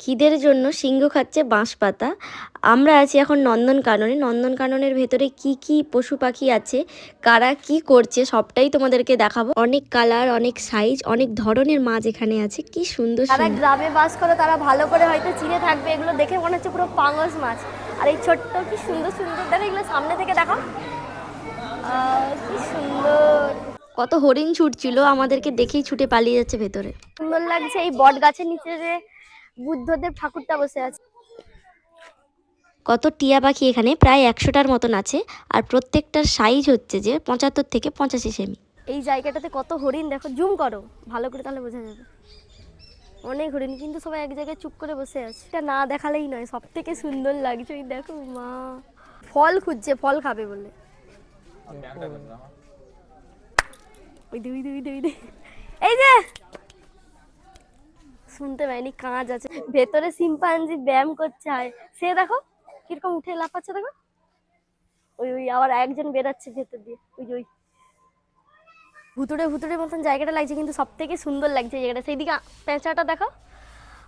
খিদের জন্য সিংহ খাচ্ছে বাঁশ পাতা আমরা আছি এখন নন্দনকাননে। নন্দনকাননের ভেতরে কি কি পশু পাখি আছে? কারা কি করছে? সবটাই তোমাদেরকে দেখাবো। অনেক কালার অনেক সাইজ অনেক ধরনের মাছ এখানে আছে। কি সুন্দর তারা গ্রামে বাস করে তারা ভালো করে হয়তো চিনে থাকবে। এগুলো দেখে মনে হচ্ছে পুরো পাঙস মাছ। আর এই ছোট্ট কি সুন্দর সুন্দর দেখো এগুলো সামনে থেকে দেখো কি সুন্দর। কত হরিণ ছুটছিল আমাদেরকে দেখেই ছুটে পালিয়ে যাচ্ছে ভেতরে। সুন্দর লাগছে এই বট গাছের নিচে যে বুদ্ধদেব ঠাকুরটা বসে আছে। কত টিয়া পাখি এখানে? প্রায় একশোটার মতন আছে। আর প্রত্যেকটার সাইজ হচ্ছে যে পঁচাত্তর থেকে পঁচাশি সেমি। এই জায়গাটাতে কত হরিণ? দেখো জুম করো। ভালো করে তাহলে বোঝা যাবে। অনেক হরিণ কিন্তু সবাই এক জায়গায় চুপ করে বসে আছে। এটা না দেখালেই নয় সব থেকে সুন্দর লাগছে। ওই দেখো মা। ফল খুঁজছে ফল খাবে বলে। ওই এই যে! শুনতে পাইনি কাঁচ আছে। ভেতরে সিম্পাঞ্জি ব্যায়াম করছে আর সে দেখো কীরকম উঠে লাফাচ্ছে, দেখো। ওই ওই, আবার একজন বেরাচ্ছে ভেতর দিয়ে। ওই ওই। ভুতুড়ে ভুতুড়ে মতন জায়গাটা লাগছে, কিন্তু সব থেকে সুন্দর লাগছে জায়গাটা। সেইদিকে পেঁচাটা দেখো।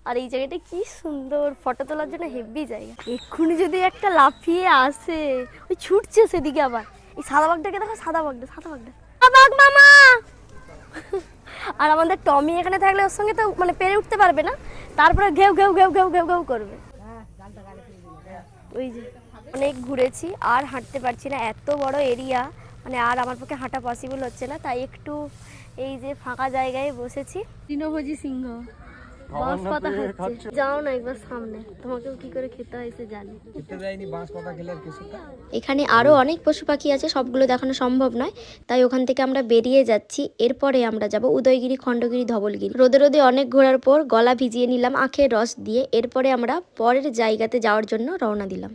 আর এই জায়গাটা কি সুন্দর, ফটো তোলার জন্য হেভি জায়গা। এক্ষুনি যদি একটা লাফিয়ে আসে, ওই ছুটছে সেদিকে আবার। এই সাদা বাঘটাকে দেখো, সাদা বাঘটা সাদা বাঘটা। বাঘ মামা! আর আমাদের টমি এখানে থাকলে ওর সঙ্গে তো মানে পেরে উঠতে পারবে না। তারপরে ঘেউ ঘেউ ঘেউ ঘেউ ঘেউ ঘেউ করবে। ওই যে, অনেক ঘুরেছি, আর হাঁটতে পারছি না। এত বড় এরিয়া মানে আর আমার পক্ষে হাঁটা পসিবল হচ্ছে না। তাই একটু এই যে ফাঁকা জায়গায় বসেছি। তৃণভোজী সিংহ। বাঁশ পাতা খাচ্ছে। যাও না একবার সামনে। তোমাকেও কি করে খেতে হয় জানি। এখানে আরও অনেক পশু পাখি আছে সবগুলো দেখানো সম্ভব নয়। তাই ওখান থেকে আমরা বেরিয়ে যাচ্ছি। এরপরে আমরা যাব উদয়গিরি খণ্ডগিরি ধবলগিরি। রোদে রোদে অনেক ঘোরার পর গলা ভিজিয়ে নিলাম আখের রস দিয়ে। এরপরে আমরা পরের জায়গাতে যাওয়ার জন্য রওনা দিলাম।